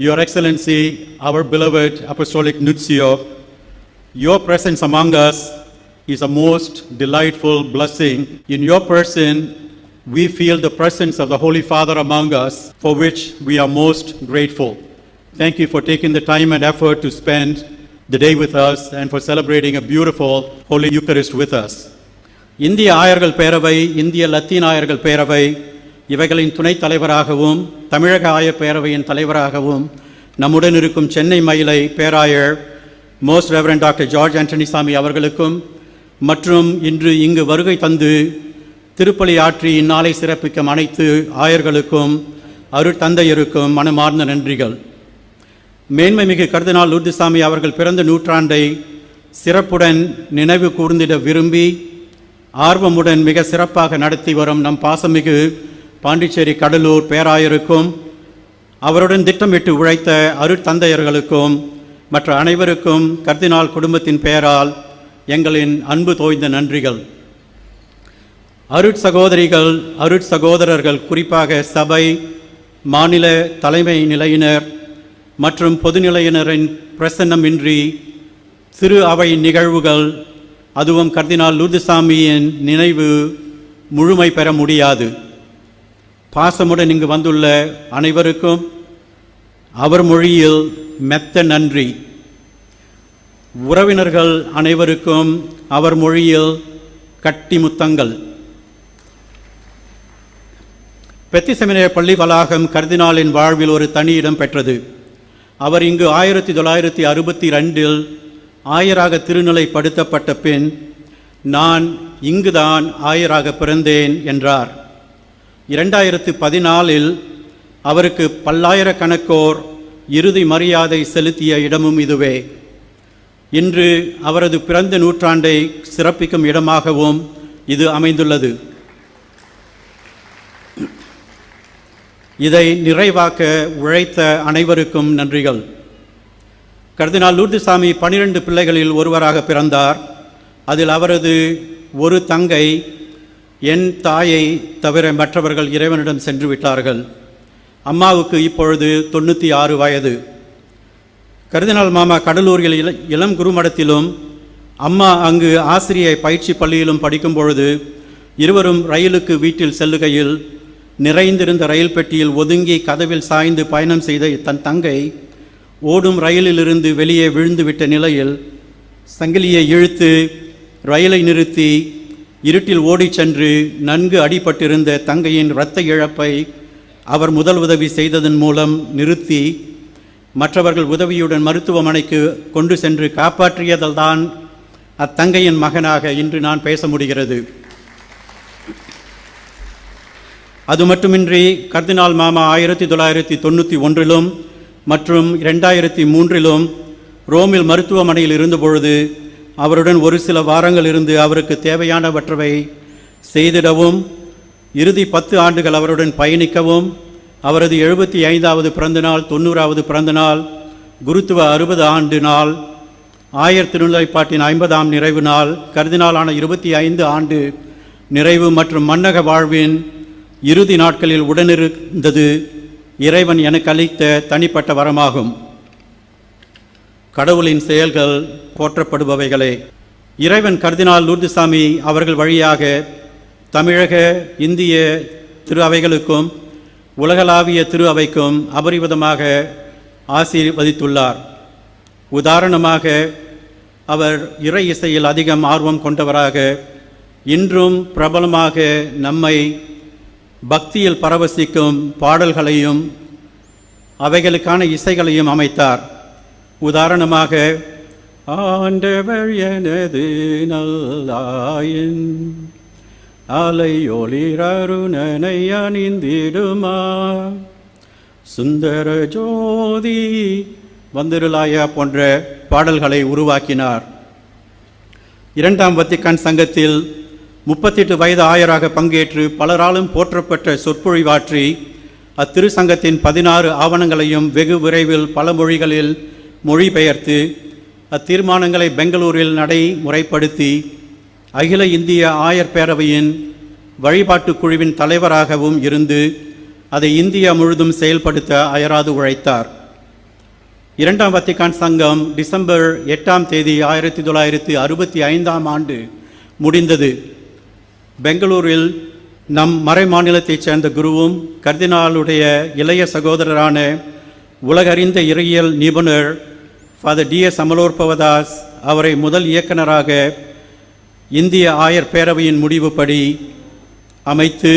Your Excellency, our beloved Apostolic Nuncio, your presence among us is a most delightful blessing. In your person, we feel the presence of the Holy Father among us, for which we are most grateful. Thank you for taking the time and effort to spend the day with us and for celebrating a beautiful Holy Eucharist with us. இந்திய ஆயர்கள் பேரவை இந்திய Latin ஆயர்கள் பேரவை இவைகளின் துணைத் தலைவராகவும் தமிழக ஆயப் பேரவையின் தலைவராகவும் நம்முடன் இருக்கும் சென்னை மயிலை பேராயர் most reverend doctor George Antonysamy அவர்களுக்கும் மற்றும் இன்று இங்கு வருகை தந்து திருப்பலி ஆற்றி இந்நாளை சிறப்பிக்கும் அனைத்து ஆயர்களுக்கும் அருட்தந்தையருக்கும் மனமார்ந்த நன்றிகள். மேன்மை மிகு கருதினால் லூர்துசாமி அவர்கள் பிறந்த நூற்றாண்டை சிறப்புடன் நினைவு கூர்ந்திட விரும்பி ஆர்வமுடன் மிக சிறப்பாக நடத்தி வரும் நம் பாசமிகு பாண்டிச்சேரி கடலூர் பேராயருக்கும் அவருடன் திட்டமிட்டு உழைத்த அருட்தந்தையர்களுக்கும் மற்ற அனைவருக்கும் கர்தினால் குடும்பத்தின் பெயரால் எங்களின் அன்பு தோய்ந்த நன்றிகள். அருட் சகோதரிகள் அருட் சகோதரர்கள் குறிப்பாக சபை மாநில தலைமை நிலையினர் மற்றும் பொதுநிலையினரின் பிரசன்னமின்றி சிறு அவை நிகழ்வுகள் அதுவும் கர்தினால் லூர்துசாமியின் நினைவு முழுமை பெற முடியாது. பாசமுடன் இங்கு வந்துள்ள அனைவருக்கும் அவர் மொழியில் மெத்த நன்றி. உறவினர்கள் அனைவருக்கும் அவர் மொழியில் கட்டி முத்தங்கள். பெத்தி செமினியர் பள்ளி வளாகம் கர்தினாலின் வாழ்வில் ஒரு தனி இடம் பெற்றது. அவர் இங்கு ஆயிரத்தி தொள்ளாயிரத்தி அறுபத்தி ரெண்டில் ஆயராக திருநிலைப்படுத்தப்பட்ட பின் நான் இங்குதான் ஆயராக பிறந்தேன் என்றார். இரண்டாயிரத்து பதினாலில் அவருக்கு பல்லாயிரக்கணக்கோர் இறுதி மரியாதை செலுத்திய இடமும் இதுவே. இன்று அவரது பிறந்த நூற்றாண்டை சிறப்பிக்கும் இடமாகவும் இது அமைந்துள்ளது. இதை நிறைவாக்க உழைத்த அனைவருக்கும் நன்றிகள். கர்தினால் லூர்துசாமி பனிரெண்டு பிள்ளைகளில் ஒருவராக பிறந்தார். அதில் அவரது ஒரு தங்கை என் தாயை தவிர மற்றவர்கள் இறைவனிடம் சென்று விட்டார்கள். அம்மாவுக்கு இப்பொழுது தொண்ணூற்றி ஆறு வயது. கருதினால் மாமா கடலூரில் இள இளம் குருமடத்திலும் அம்மா அங்கு ஆசிரியை பயிற்சி பள்ளியிலும் படிக்கும் பொழுது இருவரும் ரயிலுக்கு வீட்டில் செல்லுகையில் நிறைந்திருந்த ரயில் பெட்டியில் ஒதுங்கி கதவில் சாய்ந்து பயணம் செய்த தன் தங்கை ஓடும் ரயிலிலிருந்து வெளியே விழுந்துவிட்ட நிலையில் சங்கிலியை இழுத்து ரயிலை நிறுத்தி இருட்டில் ஓடிச் சென்று நன்கு அடிபட்டிருந்த தங்கையின் இரத்த இழப்பை அவர் முதல் உதவி செய்ததன் மூலம் நிறுத்தி மற்றவர்கள் உதவியுடன் மருத்துவமனைக்கு கொண்டு சென்று காப்பாற்றியதால்தான் அத்தங்கையின் மகனாக இன்று நான் பேச முடிகிறது. அது மட்டுமின்றி கர்தினால் மாமா ஆயிரத்தி தொள்ளாயிரத்தி தொண்ணூற்றி ஒன்றிலும் மற்றும் இரண்டாயிரத்தி மூன்றிலும் ரோமில் மருத்துவமனையில் இருந்தபொழுது அவருடன் ஒரு சில வாரங்கள் இருந்து அவருக்கு தேவையானவற்றவை செய்திடவும் இறுதி பத்து ஆண்டுகள் அவருடன் பயணிக்கவும் அவரது எழுபத்தி ஐந்தாவது பிறந்தநாள் தொண்ணூறாவது பிறந்தநாள் குருத்துவ அறுபது ஆண்டு நாள் ஆயர் திருநிலைப்பாட்டின் ஐம்பதாம் நிறைவு நாள் கருதினாலான இருபத்தி ஐந்து ஆண்டு நிறைவு மற்றும் மன்னக வாழ்வின் இறுதி நாட்களில் உடனிருந்தது. இறைவன் எனக்கு அளித்த தனிப்பட்ட வரமாகும். கடவுளின் செயல்கள் போற்றப்படுபவைகளே. இறைவன் கர்தினால் லூர்துசாமி அவர்கள் வழியாக தமிழக இந்திய திரு அவைகளுக்கும் உலகளாவிய திரு அவைக்கும் அபரிவிதமாக ஆசீர்வதித்துள்ளார். உதாரணமாக அவர் இறை இசையில் அதிகம் ஆர்வம் கொண்டவராக இன்றும் பிரபலமாக நம்மை பக்தியில் பரவசிக்கும் பாடல்களையும் அவைகளுக்கான இசைகளையும் அமைத்தார். உதாரணமாக ஆண்டவர் எனது நல்லாயின் அலையொளிரருணனை அணிந்திடுமா? சுந்தர ஜோதி வந்திருளாயா போன்ற பாடல்களை உருவாக்கினார். இரண்டாம் வத்திக்கான் சங்கத்தில் முப்பத்தெட்டு வயது ஆயராக பங்கேற்று பலராலும் போற்றப்பட்ட சொற்பொழிவாற்றி அத்திரு சங்கத்தின் பதினாறு ஆவணங்களையும் வெகு விரைவில் பல மொழிகளில் மொழிபெயர்த்து அத்தீர்மானங்களை பெங்களூரில் நடைமுறைப்படுத்தி அகில இந்திய ஆயர் பேரவையின் வழிபாட்டுக் குழுவின் தலைவராகவும் இருந்து அதை இந்தியா முழுதும் செயல்படுத்த அயராது உழைத்தார். இரண்டாம் வத்திகான் சங்கம் டிசம்பர் எட்டாம் தேதி ஆயிரத்தி தொள்ளாயிரத்தி அறுபத்தி ஐந்தாம் ஆண்டு முடிந்தது. பெங்களூரில் நம் மறை மாநிலத்தைச் சேர்ந்த குருவும் கர்தினாலுடைய இளைய சகோதரரான உலகறிந்த இறையியல் நிபுணர் ஃபாதர் டி எஸ் அமலோற்பவதாஸ் அவரை முதல் இயக்குனராக இந்திய ஆயர் பேரவையின் முடிவுப்படி அமைத்து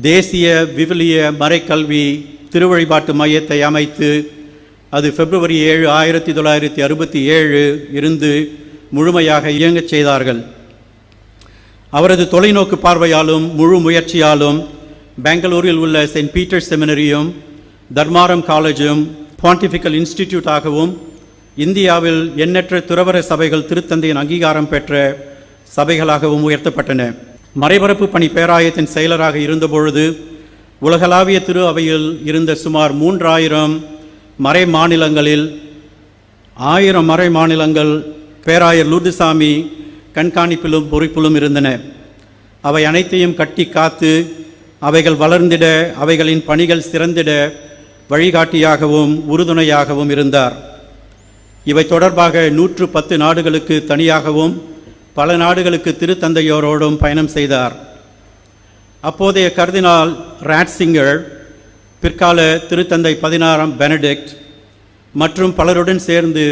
தேசிய விவிலிய மறைக்கல்வி திருவழிபாட்டு மையத்தை அமைத்து அது பிப்ரவரி ஏழு ஆயிரத்தி தொள்ளாயிரத்தி அறுபத்தி ஏழு இருந்து முழுமையாக இயங்கச் செய்தார்கள். அவரது தொலைநோக்கு பார்வையாலும் முழு முயற்சியாலும் பெங்களூரில் உள்ள செயின்ட் பீட்டர்ஸ் செமினரியும் தர்மாரம் காலேஜும் பாண்டிஃபிக்கல் இன்ஸ்டிடியூட்டாகவும் இந்தியாவில் எண்ணற்ற துறவர சபைகள் திருத்தந்தையின் அங்கீகாரம் பெற்ற சபைகளாகவும் உயர்த்தப்பட்டன. மறைபரப்பு பணி பேராயத்தின் செயலராக இருந்தபொழுது உலகளாவிய திரு அவையில் இருந்த சுமார் மூன்றாயிரம் மறை மாநிலங்களில் ஆயிரம் மறை மாநிலங்கள் பேராயர் லூர்துசாமி கண்காணிப்பிலும் பொறுப்பிலும் இருந்தன. அவை அனைத்தையும் கட்டி காத்து அவைகள் வளர்ந்திட அவைகளின் பணிகள் சிறந்திட வழிகாட்டியாகவும் உறுதுணையாகவும் இருந்தார். இவை தொடர்பாக நூற்று பத்து நாடுகளுக்கு தனியாகவும் பல நாடுகளுக்கு திருத்தந்தையோரோடும் பயணம் செய்தார். அப்போதைய கர்தினால் ராட்சிங்கர் பிற்கால திருத்தந்தை பதினாறாம் பெனடிக்ட் மற்றும் பலருடன் சேர்ந்து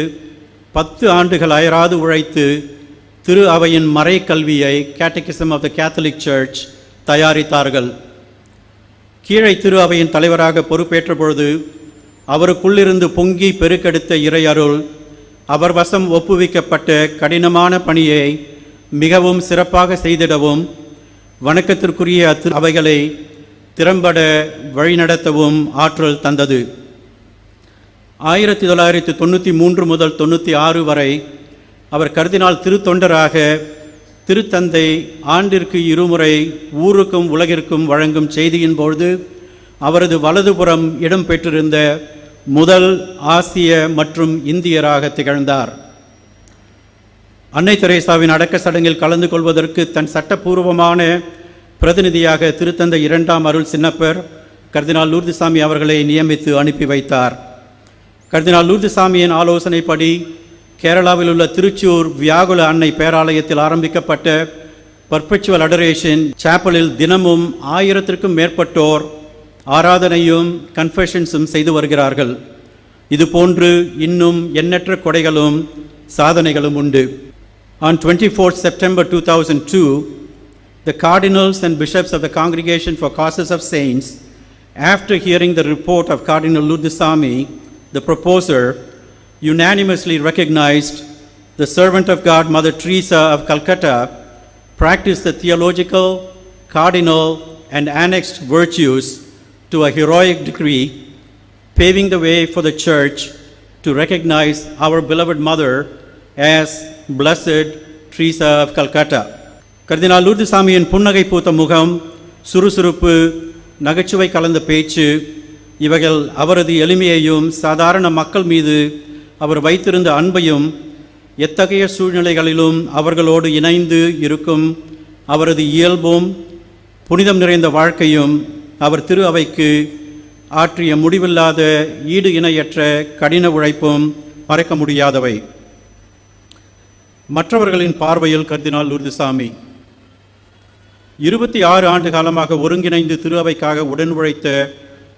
பத்து ஆண்டுகள் அயராது உழைத்து திரு அவையின் மறைக்கல்வியை catechism of the Catholic Church தயாரித்தார்கள். கீழே திரு அவையின் தலைவராக பொறுப்பேற்ற பொழுது அவருக்குள்ளிருந்து பொங்கி பெருக்கெடுத்த இறையருள் அவர் வசம் ஒப்புவிக்கப்பட்ட கடினமான பணியை மிகவும் சிறப்பாக செய்திடவும் வணக்கத்திற்குரிய அத்து அவைகளை திறம்பட வழிநடத்தவும் ஆற்றல் தந்தது. ஆயிரத்தி தொள்ளாயிரத்தி தொண்ணூற்றி மூன்று முதல் தொண்ணூற்றி ஆறு வரை அவர் கருதினால் திருத்தொண்டராக திருத்தந்தை ஆண்டிற்கு இருமுறை ஊருக்கும் உலகிற்கும் வழங்கும் செய்தியின் பொழுது அவரது வலதுபுறம் இடம்பெற்றிருந்த முதல் ஆசிய மற்றும் இந்தியராக திகழ்ந்தார். அன்னை தெரேசாவின் அடக்க சடங்கில் கலந்து கொள்வதற்கு தன் சட்டபூர்வமான பிரதிநிதியாக திருத்தந்தை இரண்டாம் அருள் சின்னப்பர் கர்தினால் லூர்திசாமி அவர்களை நியமித்து அனுப்பி வைத்தார். கர்தினால் லூர்துசாமியின் ஆலோசனைப்படி கேரளாவில் உள்ள திருச்சூர் வியாகுல அன்னை பேராலயத்தில் ஆரம்பிக்கப்பட்ட பர்பச்சுவல் அடரேஷன் சாப்பலில் தினமும் ஆயிரத்திற்கும் மேற்பட்டோர் ஆராதனையும் கன்ஃபெஷன்ஸும் செய்து வருகிறார்கள் இதுபோன்று இன்னும் எண்ணற்ற கொடைகளும் சாதனைகளும் உண்டு On 24th September 2002, the cardinals and bishops of the Congregation for Causes of Saints, after hearing the report of Cardinal Ludusami, the proposer, unanimously recognized the servant of God, Mother Teresa of Calcutta, practiced the theological, cardinal, and annexed virtues to a heroic degree, paving the way for the Church to recognize our beloved Mother as Blessed Teresa of Calcutta. கர்தினால் லூர்துசாமியின் புன்னகை பூத்த முகம் சுறுசுறுப்பு நகைச்சுவை கலந்த பேச்சு இவைகள் அவரது எளிமையையும் சாதாரண மக்கள் மீது அவர் வைத்திருந்த அன்பையும் எத்தகைய சூழ்நிலைகளிலும் அவர்களோடு இணைந்து இருக்கும் அவரது இயல்பும் புனிதம் நிறைந்த வாழ்க்கையும் அவர் திரு அவைக்கு ஆற்றிய முடிவில்லாத ஈடு இணையற்ற கடின உழைப்பும் மறைக்க முடியாதவை. மற்றவர்களின் பார்வையில் கர்தினால் உறுதிசாமி. இருபத்தி ஆறு ஆண்டு காலமாக ஒருங்கிணைந்து திரு அவைக்காக உடன் உழைத்த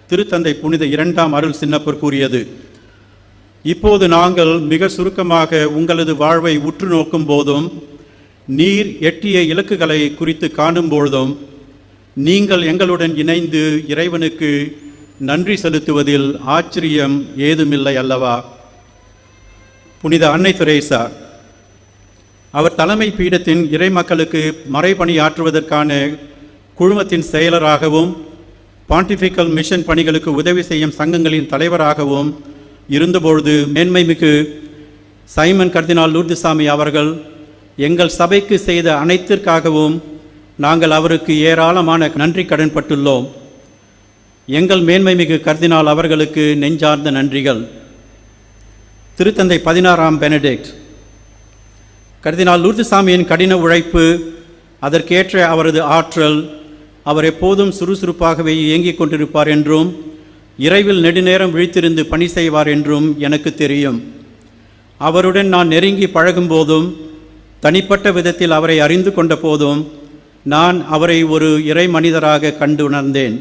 திருத்தந்தை புனித இரண்டாம் அருள் சின்னப்பர் கூறியது இப்போது நாங்கள் மிக சுருக்கமாக உங்களது வாழ்வை உற்று நோக்கும் போதும் நீர் எட்டிய இலக்குகளை குறித்து காணும் பொழுதும் நீங்கள் எங்களுடன் இணைந்து இறைவனுக்கு நன்றி செலுத்துவதில் ஆச்சரியம் ஏதுமில்லை அல்லவா? புனித அன்னை துரேசா அவர் தலைமை பீடத்தின் இறை மக்களுக்கு மறைபணியாற்றுவதற்கான குழுமத்தின் செயலராகவும் பாண்டிஃபிக்கல் மிஷன் பணிகளுக்கு உதவி செய்யும் சங்கங்களின் தலைவராகவும் இருந்தபொழுது மேன்மைமிகு சைமன் கர்தினால் லூர்துசாமி அவர்கள் எங்கள் சபைக்கு செய்த அனைத்திற்காகவும் நாங்கள் அவருக்கு ஏராளமான நன்றி கடன்பட்டுள்ளோம். எங்கள் மேன்மை மிகு கருதினால் அவர்களுக்கு நெஞ்சார்ந்த நன்றிகள். திருத்தந்தை பதினாறாம் பெனடிக்ட். கர்தினால் லூர்துசாமியின் கடின உழைப்பு அதற்கேற்ற அவரது ஆற்றல் அவர் எப்போதும் சுறுசுறுப்பாகவே இயங்கிக் கொண்டிருப்பார் என்றும் இரவில் நெடுநேரம் விழித்திருந்து பணி செய்வார் என்றும் எனக்கு தெரியும். அவருடன் நான் நெருங்கி பழகும்போதும் தனிப்பட்ட விதத்தில் அவரை அறிந்து கொண்ட போதும் நான் அவரை ஒரு இறை மனிதராக கண்டுணர்ந்தேன்.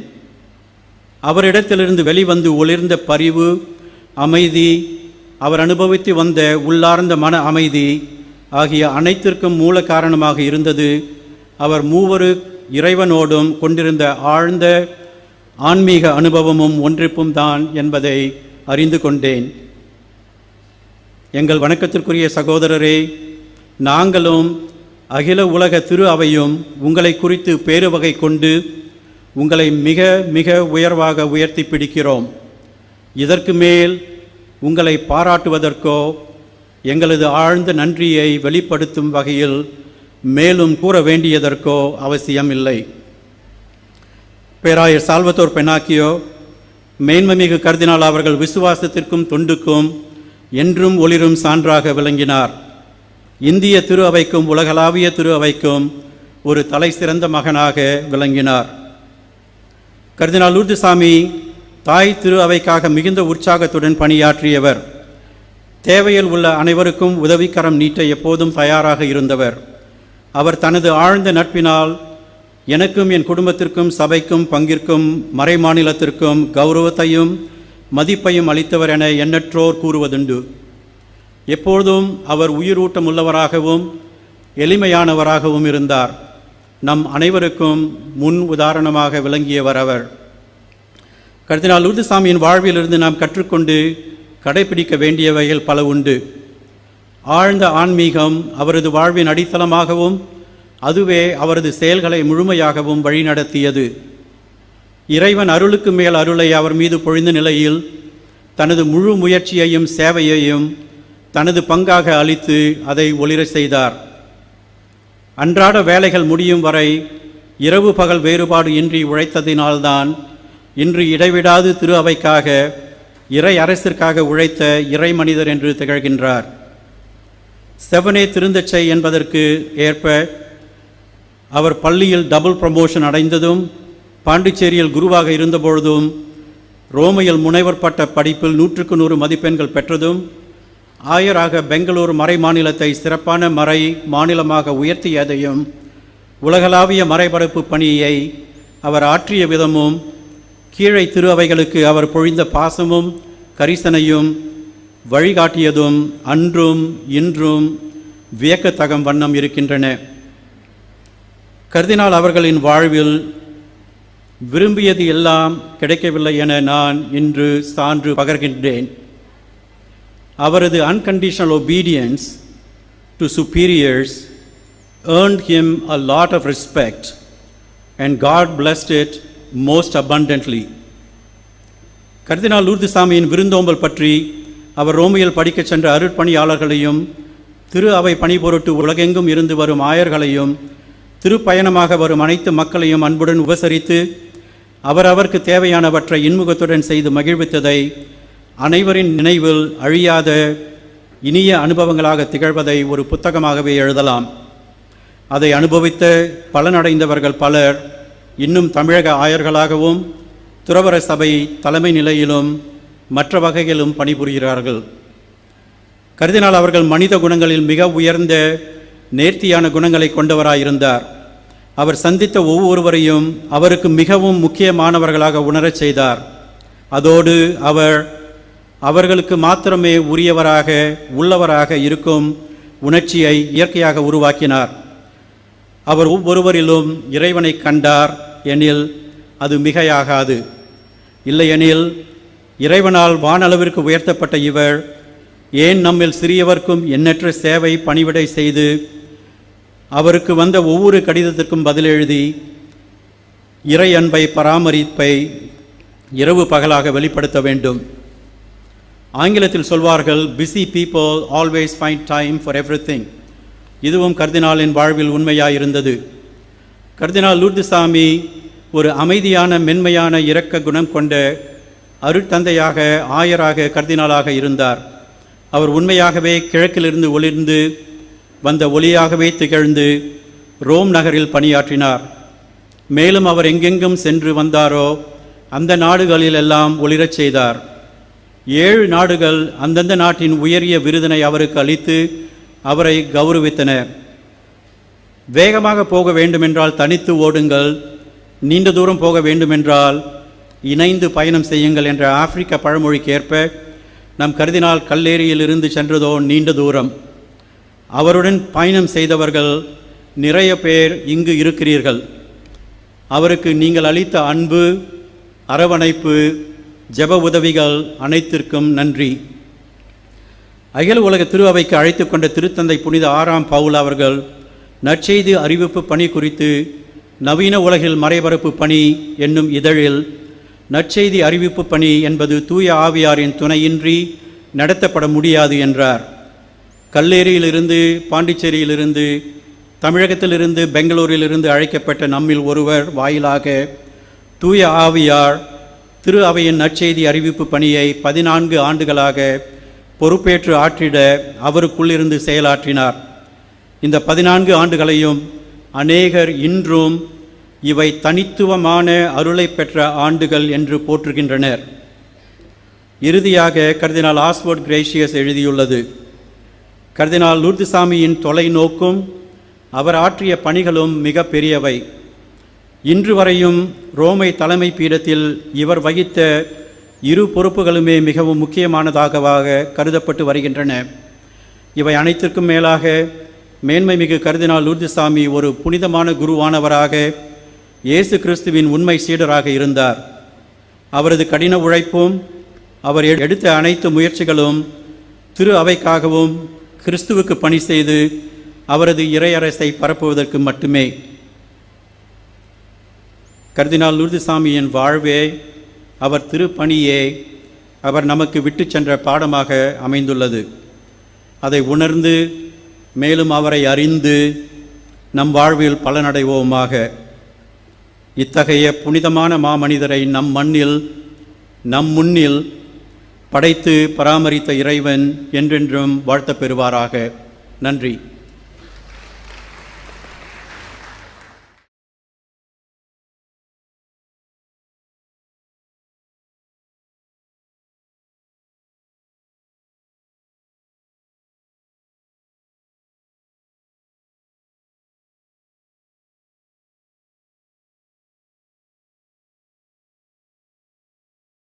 அவரிடத்திலிருந்து வெளிவந்து ஒளிர்ந்த பரிவு அமைதி அவர் அனுபவித்து வந்த உள்ளார்ந்த மன அமைதி ஆகிய அனைத்திற்கும் மூல காரணமாக இருந்தது. அவர் மூவரு இறைவனோடும் கொண்டிருந்த ஆழ்ந்த ஆன்மீக அனுபவமும் ஒன்றிப்பும் தான் என்பதை அறிந்து கொண்டேன். எங்கள் வணக்கத்திற்குரிய சகோதரரே நாங்களும் அகில உலக திரு அவையும் உங்களை குறித்து பேருவகை கொண்டு உங்களை மிக மிக உயர்வாக உயர்த்தி பிடிக்கிறோம். இதற்கு மேல் உங்களை பாராட்டுவதற்கோ எங்களது ஆழ்ந்த நன்றியை வெளிப்படுத்தும் வகையில் மேலும் கூற வேண்டியதற்கோ அவசியம் இல்லை பேராயர் சால்வத்தோர் பெனாக்கியோ மேன்மமிகு கருதினால் அவர்கள் விசுவாசத்திற்கும் தொண்டுக்கும் என்றும் ஒளிரும் சான்றாக விளங்கினார். இந்திய திரு அவைக்கும் உலகளாவிய திரு அவைக்கும் ஒரு தலை சிறந்த மகனாக விளங்கினார். கர்தினால் லூர்துசாமி தாய் திரு அவைக்காக மிகுந்த உற்சாகத்துடன் பணியாற்றியவர். தேவையில் உள்ள அனைவருக்கும் உதவிக்கரம் நீட்ட எப்போதும் தயாராக இருந்தவர். அவர் தனது ஆழ்ந்த நட்பினால் எனக்கும் என் குடும்பத்திற்கும் சபைக்கும் பங்கிற்கும் மறைமாநிலத்திற்கும் கௌரவத்தையும் மதிப்பையும் அளித்தவர் என எண்ணற்றோர் கூறுவதுண்டு. எப்பொழுதும் அவர் உயிரூட்டம் உள்ளவராகவும் எளிமையானவராகவும் இருந்தார். நம் அனைவருக்கும் முன் உதாரணமாக விளங்கியவர் அவர். கர்தினால் உருதுசாமியின் வாழ்விலிருந்து நாம் கற்றுக்கொண்டு கடைபிடிக்க வேண்டியவைகள் பல உண்டு. ஆழ்ந்த ஆன்மீகம் அவரது வாழ்வின் அடித்தளமாகவும் அதுவே அவரது செயல்களை முழுமையாகவும் வழிநடத்தியது. இறைவன் அருளுக்கு மேல் அருளை அவர் மீது பொழிந்த நிலையில் தனது முழு முயற்சியையும் சேவையையும் தனது பங்காக அளித்து அதை ஒளிர செய்தார். அன்றாட வேலைகள் முடியும் வரை இரவு பகல் வேறுபாடு இன்றி உழைத்ததினால்தான் இன்று இடைவிடாது திரு அவைக்காக இறை அரசிற்காக உழைத்த இறை மனிதர் என்று திகழ்கின்றார். செவனே திருந்தச்சை என்பதற்கு ஏற்ப அவர் பள்ளியில் டபுள் ப்ரமோஷன் அடைந்ததும் பாண்டிச்சேரியில் குருவாக இருந்தபொழுதும் ரோமையில் முனைவர் பட்ட படிப்பில் நூற்றுக்கு நூறு மதிப்பெண்கள் பெற்றதும் ஆயராக பெங்களூர் மறை மாநிலத்தை சிறப்பான மறை மாநிலமாக உயர்த்தியதையும் உலகளாவிய மறைபரப்பு பணியை அவர் ஆற்றிய விதமும் கீழே திரு அவைகளுக்கு அவர் பொழிந்த பாசமும் கரிசனையும் வழிகாட்டியதும் அன்றும் இன்றும் வியக்கத்தகம் வண்ணம் இருக்கின்றன. கர்தினால் அவர்களின் வாழ்வில் விரும்பியது எல்லாம் கிடைக்கவில்லை என நான் இன்று சான்று பகர்கின்றேன். அவரது unconditional obedience to superiors earned him a lot of respect and God blessed it most abundantly. கர்தினால் லூர்துசாமியின் விருந்தோம்பல் பற்றி அவர் ரோமியில் படிக்கச் சென்ற அருட்பணியாளர்களையும் திரு அவை பணிபொருட்டு உலகெங்கும் இருந்து வரும் ஆயர்களையும் திருப்பயணமாக வரும் அனைத்து மக்களையும் அன்புடன் உபசரித்து அவரவருக்கு தேவையானவற்றை இன்முகத்துடன் செய்து மகிழ்வித்ததை அனைவரின் நினைவில் அழியாத இனிய அனுபவங்களாக திகழ்வதை ஒரு புத்தகமாகவே எழுதலாம். அதை அனுபவித்த பலனடைந்தவர்கள் பலர் இன்னும் தமிழக ஆயர்களாகவும் துறவர சபை தலைமை நிலையிலும் மற்ற வகையிலும் பணிபுரிகிறார்கள். கருதினால் அவர்கள் மனித குணங்களில் மிக உயர்ந்த நேர்த்தியான குணங்களை கொண்டவராயிருந்தார். அவர் சந்தித்த ஒவ்வொருவரையும் அவருக்கு மிகவும் முக்கியமானவர்களாக உணரச் செய்தார். அதோடு அவர் அவர்களுக்கு மாத்திரமே உரியவராக உள்ளவராக இருக்கும் உணர்ச்சியை இயற்கையாக உருவாக்கினார். அவர் ஒவ்வொருவரிலும் இறைவனை கண்டார் எனில் அது மிகையாகாது. இல்லையெனில் இறைவனால் வானளவிற்கு உயர்த்தப்பட்ட இவர் ஏன் நம்மில் சிறியவர்க்கும் எண்ணற்ற சேவை பணிவிடை செய்து அவருக்கு வந்த ஒவ்வொரு கடிதத்திற்கும் பதிலெழுதி இறை அன்பை பராமரிப்பை இரவு பகலாக வெளிப்படுத்த வேண்டும். ஆங்கிலத்தில் சொல்வார்கள் busy people always find time for everything இதுவும் கர்தினாலின் வாழ்வில் உண்மையாக இருந்தது கர்தினால் லூர்துசாமி ஒரு அமைதியான மென்மையான இரக்க குணம் கொண்ட அருட்தந்தையாக ஆயராக கர்தினாலாக இருந்தார். அவர் உண்மையாகவே கிழக்கிலிருந்து ஒளிர்ந்து வந்த ஒளியாகவே திகழ்ந்து ரோம் நகரில் பணியாற்றினார். மேலும் அவர் எங்கெங்கும் சென்று வந்தாரோ அந்த நாடுகளிலெல்லாம் ஒளிரச் செய்தார். ஏழு நாடுகள் அந்தந்த நாட்டின் உயரிய விருதினை அவருக்கு அளித்து அவரை கௌரவித்தன. வேகமாக போக வேண்டுமென்றால் தனித்து ஓடுங்கள். நீண்ட தூரம் போக வேண்டுமென்றால் இணைந்து பயணம் செய்யுங்கள் என்ற ஆப்பிரிக்க பழமொழிக்கேற்ப நம் கருதினால் கல்லேரியிலிருந்து சென்றதோ நீண்ட தூரம். அவருடன் பயணம் செய்தவர்கள் நிறைய பேர் இங்கு இருக்கிறீர்கள். அவருக்கு நீங்கள் அளித்த அன்பு அரவணைப்பு ஜெப உதவிகள் அனைத்திற்கும் நன்றி. அகில உலக திருவைக்கு அழைத்து கொண்ட திருத்தந்தை புனித ஆறாம் பவுல் அவர்கள் நற்செய்தி அறிவிப்பு பணி குறித்து நவீன உலகில் மறைபரப்பு பணி என்னும் இதழில் நற்செய்தி அறிவிப்பு பணி என்பது தூய ஆவியாரின் துணையின்றி நடத்தப்பட முடியாது என்றார். கல்லேரியிலிருந்து பாண்டிச்சேரியிலிருந்து தமிழகத்திலிருந்து பெங்களூரிலிருந்து அழைக்கப்பட்ட நம்மில் ஒருவர் வாயிலாக தூய ஆவியார் திரு அவையின் நற்செய்தி அறிவிப்பு பணியை பதினான்கு ஆண்டுகளாக பொறுப்பேற்று ஆற்றிட அவருக்குள்ளிருந்து செயலாற்றினார். இந்த பதினான்கு ஆண்டுகளையும் அநேகர் இன்றும் இவை தனித்துவமான அருளை பெற்ற ஆண்டுகள் என்று போற்றுகின்றனர். இறுதியாக கர்தினால் ஆஸ்வர்ட் கிரேஷியஸ் எழுதியுள்ளது. கர்தினால் லூர்துசாமியின் தொலைநோக்கும் அவர் ஆற்றிய பணிகளும் மிக பெரியவை. இன்று வரையும் ரோமை தலைமை பீடத்தில் இவர் வகித்த இரு பொறுப்புகளுமே மிகவும் முக்கியமானதாகவாக கருதப்பட்டு வருகின்றன. இவை அனைத்திற்கும் மேலாக மேன்மை மிகு கருதினால் லூர்துசாமி ஒரு புனிதமான குருவானவராக இயேசு கிறிஸ்துவின் உண்மை சீடராக இருந்தார். அவரது கடின உழைப்பும் அவர் எடுத்த அனைத்து முயற்சிகளும் திரு அவைக்காகவும் கிறிஸ்துவுக்கு பணி செய்து அவரது இறையரசை பரப்புவதற்கு மட்டுமே. கர்தினால் லூர்துசாமியின் வாழ்வே அவர் திருப்பணியே அவர் நமக்கு விட்டுச் சென்ற பாடமாக அமைந்துள்ளது. அதை உணர்ந்து மேலும் அவரை அறிந்து நம் வாழ்வில் பலனடைவோமாக. இத்தகைய புனிதமான மாமனிதரை நம் மண்ணில் நம் முன்னில் படைத்து பராமரித்த இறைவன் என்றென்றும் வாழ்த்த பெறுவாராக. நன்றி.